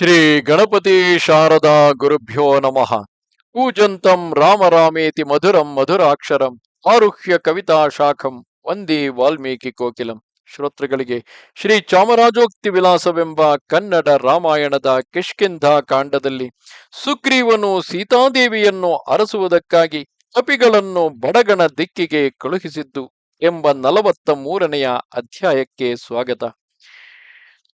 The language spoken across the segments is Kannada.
ಶ್ರೀ ಗಣಪತಿ ಶಾರದಾ ಗುರುಭ್ಯೋ ನಮಃ. ಕೂಜಂತಂ ರಾಮರಾಮೇತಿ ಮಧುರಂ ಮಧುರಾಕ್ಷರಂ ಆರುಹ್ಯ ಕವಿತಾ ಶಾಖಂ ವಂದೇ ವಾಲ್ಮೀಕಿ ಕೋಕಿಲಂ. ಶ್ರೋತೃಗಳಿಗೆ ಶ್ರೀ ಚಾಮರಾಜೋಕ್ತಿ ವಿಲಾಸವೆಂಬ ಕನ್ನಡ ರಾಮಾಯಣದ ಕಿಷ್ಕಿಂಧ ಕಾಂಡದಲ್ಲಿ ಸುಗ್ರೀವನು ಸೀತಾದೇವಿಯನ್ನು ಅರಸುವುದಕ್ಕಾಗಿ ಕಪಿಗಳನ್ನು ಬಡಗಣ ದಿಕ್ಕಿಗೆ ಕಳುಹಿಸಿದ್ದು ಎಂಬ ನಲವತ್ತ ಮೂರನೆಯ ಅಧ್ಯಾಯಕ್ಕೆ ಸ್ವಾಗತ.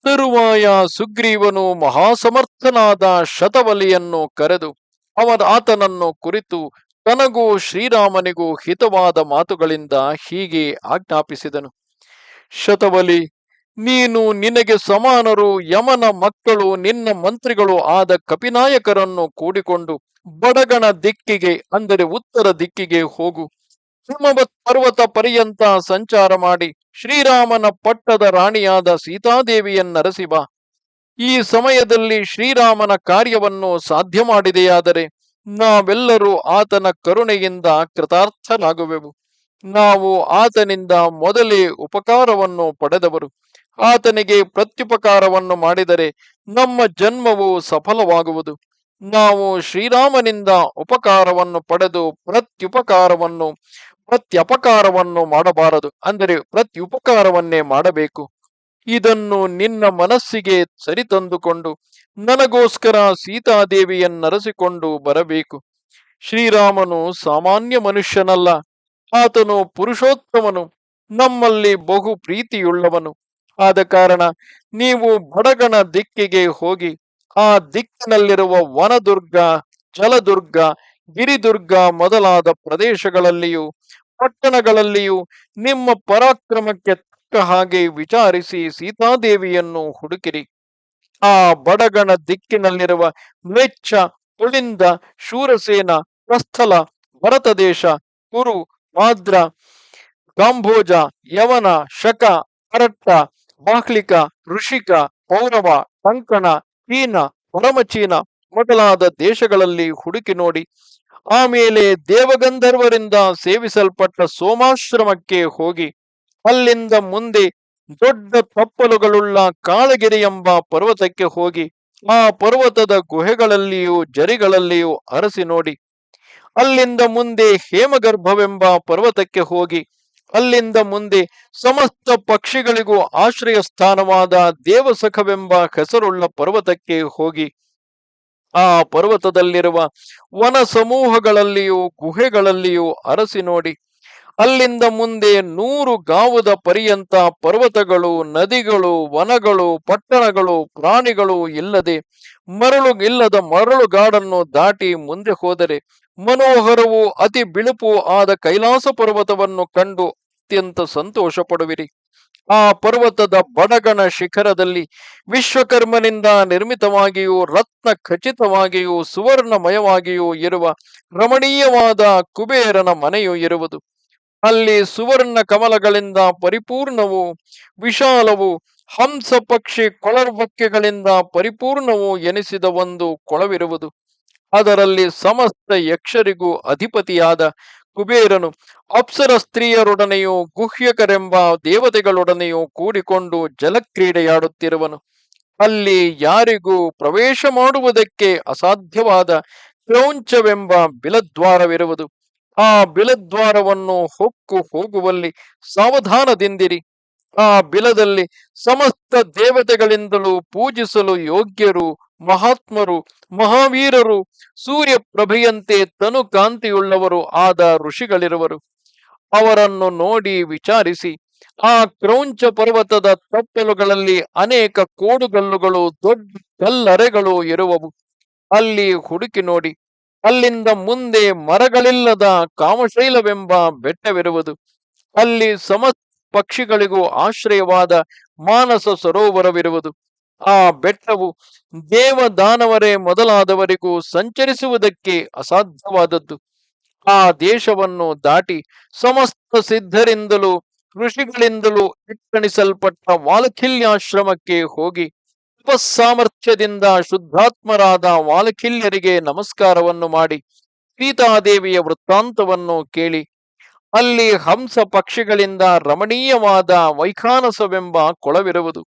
ತರುವಾಯ ಸುಗ್ರೀವನು ಮಹಾಸಮರ್ಥನಾದ ಶತವಲಿಯನ್ನು ಕರೆದು ಅವನ ಆತನನ್ನು ಕುರಿತು ತನಗೂ ಶ್ರೀರಾಮನಿಗೂ ಹಿತವಾದ ಮಾತುಗಳಿಂದ ಹೀಗೆ ಆಜ್ಞಾಪಿಸಿದನು. ಶತವಲಿ ನೀನು ನಿನಗೆ ಸಮಾನರು, ಯಮನ ಮಕ್ಕಳು, ನಿನ್ನ ಮಂತ್ರಿಗಳು ಆದ ಕಪಿನಾಯಕರನ್ನು ಕೂಡಿಕೊಂಡು ಬಡಗಣ ದಿಕ್ಕಿಗೆ, ಅಂದರೆ ಉತ್ತರ ದಿಕ್ಕಿಗೆ ಹೋಗು. ಹಿಮವತ್ ಪರ್ವತ ಪರ್ಯಂತ ಸಂಚಾರ ಮಾಡಿ ಶ್ರೀರಾಮನ ಪಟ್ಟದ ರಾಣಿಯಾದ ಸೀತಾದೇವಿಯನ್ನರಸಿ ಈ ಸಮಯದಲ್ಲಿ ಶ್ರೀರಾಮನ ಕಾರ್ಯವನ್ನು ಸಾಧ್ಯ ಮಾಡಿದೆಯಾದರೆ ನಾವೆಲ್ಲರೂ ಆತನ ಕರುಣೆಯಿಂದ ಕೃತಾರ್ಥನಾಗುವೆವು. ನಾವು ಆತನಿಂದ ಮೊದಲೇ ಉಪಕಾರವನ್ನು ಪಡೆದವರು. ಆತನಿಗೆ ಪ್ರತ್ಯುಪಕಾರವನ್ನು ಮಾಡಿದರೆ ನಮ್ಮ ಜನ್ಮವು ಸಫಲವಾಗುವುದು. ನಾವು ಶ್ರೀರಾಮನಿಂದ ಉಪಕಾರವನ್ನು ಪಡೆದು ಪ್ರತ್ಯುಪಕಾರವನ್ನು ಪ್ರತ್ಯಪಕಾರವನ್ನು ಮಾಡಬಾರದು. ಅಂದರೆ ಪ್ರತಿ ಉಪಕಾರವನ್ನೇ ಮಾಡಬೇಕು. ಇದನ್ನು ನಿನ್ನ ಮನಸ್ಸಿಗೆ ಸರಿತಂದುಕೊಂಡು ನನಗೋಸ್ಕರ ಸೀತಾದೇವಿಯನ್ನರಸಿಕೊಂಡು ಬರಬೇಕು. ಶ್ರೀರಾಮನು ಸಾಮಾನ್ಯ ಮನುಷ್ಯನಲ್ಲ. ಆತನು ಪುರುಷೋತ್ತಮನು. ನಮ್ಮಲ್ಲಿ ಬಹು ಪ್ರೀತಿಯುಳ್ಳವನು. ಆದ ಕಾರಣ ನೀವು ಬಡಗಣ ದಿಕ್ಕಿಗೆ ಹೋಗಿ, ಆ ದಿಕ್ಕಿನಲ್ಲಿರುವ ವನದುರ್ಗ, ಜಲದುರ್ಗ ಗಿರಿದುರ್ಗ ಮೊದಲಾದ ಪ್ರದೇಶಗಳಲ್ಲಿಯೂ, ಪಟ್ಟಣಗಳಲ್ಲಿಯೂ ನಿಮ್ಮ ಪರಾಕ್ರಮಕ್ಕೆ ತಕ್ಕ ಹಾಗೆ ವಿಚಾರಿಸಿ ಸೀತಾದೇವಿಯನ್ನು ಹುಡುಕಿರಿ. ಆ ಬಡಗಣ ದಿಕ್ಕಿನಲ್ಲಿರುವ ಮ್ಲೇಚ್ಛ, ತುಳಿಂದ, ಶೂರಸೇನ, ಪ್ರಸ್ಥಲ, ಭರತದೇಶ ಕುರು ಮಾದ್ರ ಗಾಂಭೋಜ, ಯವನ, ಶಕ ಅರಟ್ಟ ಬಾಹ್ಲಿಕ ಋಷಿಕ, ಪೌರವ, ಕಂಕಣ ಚೀನ ಪರಮಚೀನ ಮೊದಲಾದ ದೇಶಗಳಲ್ಲಿ ಹುಡುಕಿ ನೋಡಿ ಆಮೇಲೆ ದೇವಗಂಧರ್ವರಿಂದ ಸೇವಿಸಲ್ಪಟ್ಟ ಸೋಮಾಶ್ರಮಕ್ಕೆ ಹೋಗಿ, ಅಲ್ಲಿಂದ ಮುಂದೆ ದೊಡ್ಡ ತಪ್ಪಲುಗಳುಳ್ಳ ಕಾಳಗಿರಿ ಎಂಬ ಪರ್ವತಕ್ಕೆ ಹೋಗಿ, ಆ ಪರ್ವತದ ಗುಹೆಗಳಲ್ಲಿಯೂ ಜರಿಗಳಲ್ಲಿಯೂ ಅರಸಿ ನೋಡಿ, ಅಲ್ಲಿಂದ ಮುಂದೆ ಹೇಮಗರ್ಭವೆಂಬ ಪರ್ವತಕ್ಕೆ ಹೋಗಿ, ಅಲ್ಲಿಂದ ಮುಂದೆ ಸಮಸ್ತ ಪಕ್ಷಿಗಳಿಗೂ ಆಶ್ರಯ ಸ್ಥಾನವಾದ ದೇವಸಖವೆಂಬ ಹೆಸರುಳ್ಳ ಪರ್ವತಕ್ಕೆ ಹೋಗಿ ಆ ಪರ್ವತದಲ್ಲಿರುವ ವನ ಸಮೂಹಗಳಲ್ಲಿಯೂ ಗುಹೆಗಳಲ್ಲಿಯೂ ಅರಸಿ ನೋಡಿ. ಅಲ್ಲಿಂದ ಮುಂದೆ ನೂರು ಗಾವುದ ಪರ್ಯಂತ ಪರ್ವತಗಳು, ನದಿಗಳು, ವನಗಳು, ಪಟ್ಟಣಗಳು, ಪ್ರಾಣಿಗಳು ಇಲ್ಲದೆ ಮರಳು ಇಲ್ಲದ ಮರಳುಗಾಡನ್ನು ದಾಟಿ ಮುಂದೆ ಹೋದರೆ ಮನೋಹರವೂ ಅತಿ ಬಿಳುಪು ಆದ ಕೈಲಾಸ ಪರ್ವತವನ್ನು ಕಂಡು ಅತ್ಯಂತ ಸಂತೋಷ ಪಡುವಿರಿ ಆ ಪರ್ವತದ ಬಡಗಣ ಶಿಖರದಲ್ಲಿ ವಿಶ್ವಕರ್ಮನಿಂದ ನಿರ್ಮಿತವಾಗಿಯೂ ರತ್ನ ಖಚಿತವಾಗಿಯೂ ಸುವರ್ಣಮಯವಾಗಿಯೂ ಇರುವ ರಮಣೀಯವಾದ ಕುಬೇರನ ಮನೆಯು ಇರುವುದು. ಅಲ್ಲಿ ಸುವರ್ಣ ಕಮಲಗಳಿಂದ ಪರಿಪೂರ್ಣವು, ವಿಶಾಲವು, ಹಂಸ ಪಕ್ಷಿ ಕೊಳರ್ಬಕ್ಕೆಗಳಿಂದ ಪರಿಪೂರ್ಣವು ಎನಿಸಿದ ಒಂದು ಕೊಳವಿರುವುದು. ಅದರಲ್ಲಿ ಸಮಸ್ತ ಯಕ್ಷರಿಗೂ ಅಧಿಪತಿಯಾದ ಕುಬೇರನು ಅಪ್ಸರ ಸ್ತ್ರೀಯರೊಡನೆಯೂ ಗುಹ್ಯಕರೆಂಬ ದೇವತೆಗಳೊಡನೆಯೂ ಕೂಡಿಕೊಂಡು ಜಲಕ್ರೀಡೆಯಾಡುತ್ತಿರುವನು. ಅಲ್ಲಿ ಯಾರಿಗೂ ಪ್ರವೇಶ ಮಾಡುವುದಕ್ಕೆ ಅಸಾಧ್ಯವಾದ ಕ್ರೌಂಚವೆಂಬ ಬಿಲದ್ವಾರವಿರುವುದು. ಆ ಬಿಲದ್ವಾರವನ್ನು ಹೊಕ್ಕು ಹೋಗುವಲ್ಲಿ ಸಾವಧಾನದಿಂದಿರಿ. ಆ ಬಿಲದಲ್ಲಿ ಸಮಸ್ತ ದೇವತೆಗಳಿಂದಲೂ ಪೂಜಿಸಲು ಯೋಗ್ಯರು ಮಹಾತ್ಮರು, ಮಹಾವೀರರು ಸೂರ್ಯ ಪ್ರಭೆಯಂತೆ ತನು ಕಾಂತಿಯುಳ್ಳವರು ಆದ ಋಷಿಗಳಿರುವರು. ಅವರನ್ನು ನೋಡಿ ವಿಚಾರಿಸಿ, ಆ ಕ್ರೌಂಚ ಪರ್ವತದ ತಪ್ಪಲುಗಳಲ್ಲಿ ಅನೇಕ ಕೋಡುಗಲ್ಲುಗಳು, ದೊಡ್ಡ ಕಲ್ಲರೆಗಳು ಇರುವವು. ಅಲ್ಲಿ ಹುಡುಕಿ ನೋಡಿ, ಅಲ್ಲಿಂದ ಮುಂದೆ ಮರಗಳಿಲ್ಲದ ಕಾಮಶೈಲವೆಂಬ ಬೆಟ್ಟವಿರುವುದು. ಅಲ್ಲಿ ಸಮಸ್ತ ಪಕ್ಷಿಗಳಿಗೂ ಆಶ್ರಯವಾದ ಮಾನಸ ಸರೋವರವಿರುವುದು. ಆ ಬೆಟ್ಟವು ದೇವದಾನವರೇ ಮೊದಲಾದವರಿಗೂ ಸಂಚರಿಸುವುದಕ್ಕೆ ಅಸಾಧ್ಯವಾದದ್ದು. ಆ ದೇಶವನ್ನು ದಾಟಿ ಸಮಸ್ತ ಸಿದ್ಧರಿಂದಲೂ ಋಷಿಗಳಿಂದಲೂ ಇಟ್ಟಣಿಸಲ್ಪಟ್ಟ ವಾಲಖಿಲ್ಯಾಶ್ರಮಕ್ಕೆ ಹೋಗಿ ಉಪಸಾಮರ್ಥ್ಯದಿಂದ ಶುದ್ಧಾತ್ಮರಾದ ವಾಲಖಿಲ್ಯರಿಗೆ ನಮಸ್ಕಾರವನ್ನು ಮಾಡಿ ಸೀತಾದೇವಿಯ ವೃತ್ತಾಂತವನ್ನು ಕೇಳಿ, ಅಲ್ಲಿ ಹಂಸ ಪಕ್ಷಿಗಳಿಂದ ರಮಣೀಯವಾದ ವೈಖಾನಸವೆಂಬ ಕೊಳವಿರುವುದು.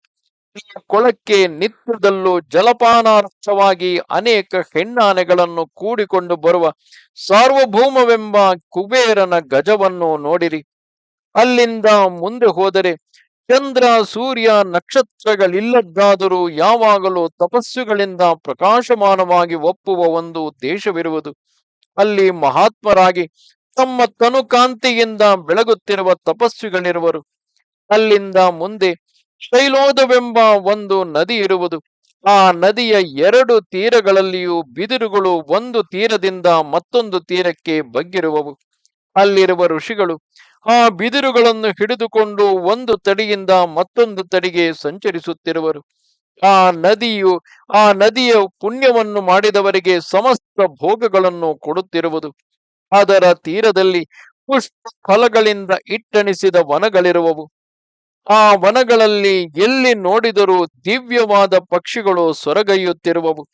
ಈ ಕೊಳಕ್ಕೆ ನಿತ್ಯದಲ್ಲೂ ಜಲಪಾನಾರ್ಥವಾಗಿ ಅನೇಕ ಹೆಣ್ಣಾನೆಗಳನ್ನು ಕೂಡಿಕೊಂಡು ಬರುವ ಸಾರ್ವಭೌಮವೆಂಬ ಕುಬೇರನ ಗಜವನ್ನು ನೋಡಿರಿ. ಅಲ್ಲಿಂದ ಮುಂದೆ ಹೋದರೆ ಚಂದ್ರ, ಸೂರ್ಯ ನಕ್ಷತ್ರಗಳಿಲ್ಲದ್ದಾದರೂ ಯಾವಾಗಲೂ ತಪಸ್ಸುಗಳಿಂದ ಪ್ರಕಾಶಮಾನವಾಗಿ ಒಪ್ಪುವ ಒಂದು ದೇಶವಿರುವುದು. ಅಲ್ಲಿ ಮಹಾತ್ಮರಾಗಿ ತಮ್ಮ ತನುಕಾಂತಿಯಿಂದ ಬೆಳಗುತ್ತಿರುವ ತಪಸ್ವಿಗಳಿರುವರು ಅಲ್ಲಿಂದ ಮುಂದೆ ಶೈಲೋದವೆಂಬ ಒಂದು ನದಿ ಇರುವುದು. ಆ ನದಿಯ ಎರಡು ತೀರಗಳಲ್ಲಿಯೂ ಬಿದಿರುಗಳು ಒಂದು ತೀರದಿಂದ ಮತ್ತೊಂದು ತೀರಕ್ಕೆ ಬಗ್ಗಿರುವವು. ಅಲ್ಲಿರುವ ಋಷಿಗಳು ಆ ಬಿದಿರುಗಳನ್ನು ಹಿಡಿದುಕೊಂಡು ಒಂದು ತಡಿಯಿಂದ ಮತ್ತೊಂದು ತಡಿಗೆ ಸಂಚರಿಸುತ್ತಿರುವರು. ಆ ನದಿಯು, ಆ ನದಿಯ ಪುಣ್ಯವನ್ನು ಮಾಡಿದವರಿಗೆ ಸಮಸ್ತ ಭೋಗಗಳನ್ನು ಕೊಡುತ್ತಿರುವುದು. ಅದರ ತೀರದಲ್ಲಿ ಪುಷ್ಪ ಫಲಗಳಿಂದ ಇಟ್ಟಣಿಸಿದ ವನಗಳಿರುವವು. ಆ ವನಗಳಲ್ಲಿ ಎಲ್ಲಿ ನೋಡಿದರೂ ದಿವ್ಯವಾದ ಪಕ್ಷಿಗಳು ಸೊರಗೈಯುತ್ತಿರುವವು.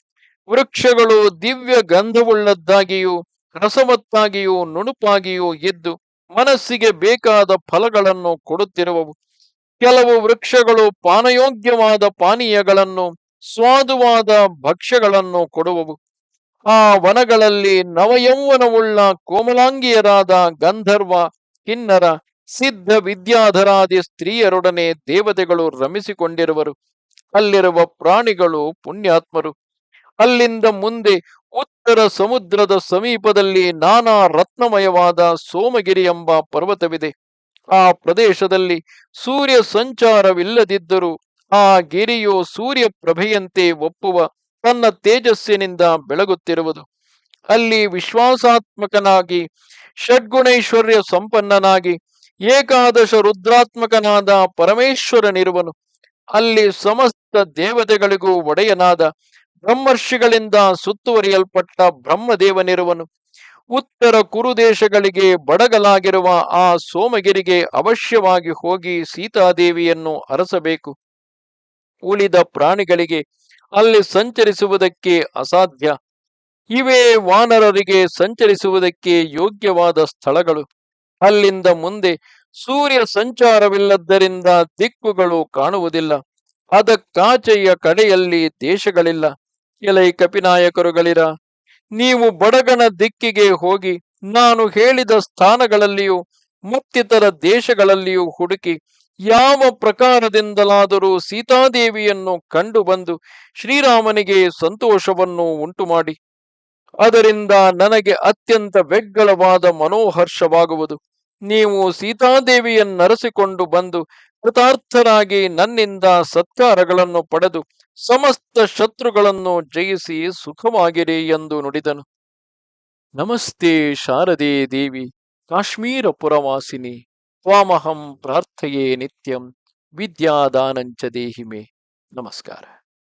ವೃಕ್ಷಗಳು ದಿವ್ಯ ಗಂಧವುಳ್ಳದ್ದಾಗಿಯೂ, ರಸವತ್ತಾಗಿಯೂ, ನುಣುಪಾಗಿಯೂ ಇದ್ದು, ಮನಸ್ಸಿಗೆ ಬೇಕಾದ ಫಲಗಳನ್ನು ಕೊಡುತ್ತಿರುವವು. ಕೆಲವು ವೃಕ್ಷಗಳು ಪಾನಯೋಗ್ಯವಾದ ಪಾನೀಯಗಳನ್ನು, ಸ್ವಾದುವಾದ ಭಕ್ಷ್ಯಗಳನ್ನು ಕೊಡುವವು. ಆ ವನಗಳಲ್ಲಿ ನವಯೌವನವುಳ್ಳ ಕೋಮಲಾಂಗಿಯರಾದ ಗಂಧರ್ವ, ಕಿನ್ನರ ಸಿದ್ಧ ವಿದ್ಯಾಧರಾದಿ ಸ್ತ್ರೀಯರೊಡನೆ ದೇವತೆಗಳು ರಮಿಸಿಕೊಂಡಿರುವರು. ಅಲ್ಲಿರುವ ಪ್ರಾಣಿಗಳು ಪುಣ್ಯಾತ್ಮರು. ಅಲ್ಲಿಂದ ಮುಂದೆ ಉತ್ತರ ಸಮುದ್ರದ ಸಮೀಪದಲ್ಲಿ ನಾನಾ ರತ್ನಮಯವಾದ ಸೋಮಗಿರಿ ಎಂಬ ಪರ್ವತವಿದೆ. ಆ ಪ್ರದೇಶದಲ್ಲಿ ಸೂರ್ಯ ಸಂಚಾರವಿಲ್ಲದಿದ್ದರೂ ಆ ಗಿರಿಯು ಸೂರ್ಯ ಪ್ರಭೆಯಂತೆ ಒಪ್ಪುವ ತನ್ನ ತೇಜಸ್ಸಿನಿಂದ ಬೆಳಗುತ್ತಿರುವುದು. ಅಲ್ಲಿ ವಿಶ್ವಾಸಾತ್ಮಕನಾಗಿ ಷಡ್ಗುಣೈಶ್ವರ್ಯ ಸಂಪನ್ನನಾಗಿ ಏಕಾದಶ ರುದ್ರಾತ್ಮಕನಾದ ಪರಮೇಶ್ವರನಿರುವನು. ಅಲ್ಲಿ ಸಮಸ್ತ ದೇವತೆಗಳಿಗೂ ಒಡೆಯನಾದ ಬ್ರಹ್ಮರ್ಷಿಗಳಿಂದ ಸುತ್ತುವರಿಯಲ್ಪಟ್ಟ ಬ್ರಹ್ಮದೇವನಿರುವನು. ಉತ್ತರ ಕುರುದೇಶಗಳಿಗೆ ಬಡಗಲಾಗಿರುವ ಆ ಸೋಮಗಿರಿಗೆ ಅವಶ್ಯವಾಗಿ ಹೋಗಿ ಸೀತಾದೇವಿಯನ್ನು ಅರಸಬೇಕು. ಉಳಿದ ಪ್ರಾಣಿಗಳಿಗೆ ಅಲ್ಲಿ ಸಂಚರಿಸುವುದಕ್ಕೆ ಅಸಾಧ್ಯ. ಇವೇ ವಾನರರಿಗೆ ಸಂಚರಿಸುವುದಕ್ಕೆ ಯೋಗ್ಯವಾದ ಸ್ಥಳಗಳು. ಅಲ್ಲಿಂದ ಮುಂದೆ ಸೂರ್ಯ ಸಂಚಾರವಿಲ್ಲದ್ದರಿಂದ ದಿಕ್ಕುಗಳು ಕಾಣುವುದಿಲ್ಲ. ಅದಕ್ಕಾಚೆಯ ಕಡೆಯಲ್ಲಿ ದೇಶಗಳಿಲ್ಲ. ಎಲೈ ಕಪಿನಾಯಕರುಗಳಿರ, ನೀವು ಬಡಗನ ದಿಕ್ಕಿಗೆ ಹೋಗಿ ನಾನು ಹೇಳಿದ ಸ್ಥಾನಗಳಲ್ಲಿಯೂ ಮತ್ತಿತರ ದೇಶಗಳಲ್ಲಿಯೂ ಹುಡುಕಿ ಯಾವ ಪ್ರಕಾರದಿಂದಲಾದರೂ ಸೀತಾದೇವಿಯನ್ನು ಕಂಡು ಬಂದು ಶ್ರೀರಾಮನಿಗೆ ಸಂತೋಷವನ್ನು ಉಂಟು ಮಾಡಿ ಅದರಿಂದ ನನಗೆ ಅತ್ಯಂತ ವೆಗ್ಗಳವಾದ ಮನೋಹರ್ಷವಾಗುವುದು. ನೀವು ಸೀತಾದೇವಿಯನ್ನರಸಿಕೊಂಡು ಬಂದು ಕೃತಾರ್ಥರಾಗಿ ನನ್ನಿಂದ ಸತ್ಕಾರಗಳನ್ನು ಪಡೆದು ಸಮಸ್ತ ಶತ್ರುಗಳನ್ನು ಜಯಿಸಿ ಸುಖವಾಗಿರಿ ಎಂದು ನುಡಿದನು. ನಮಸ್ತೆ ಶಾರದೆ ದೇವಿ ಕಾಶ್ಮೀರ ಪುರವಾಸಿನಿ ತ್ವಾಮಹಂ ಪ್ರಾರ್ಥಯೇ ನಿತ್ಯಂ, ವಿದ್ಯಾದಾನಂಚ ದೇಹಿಮೆ. ನಮಸ್ಕಾರ.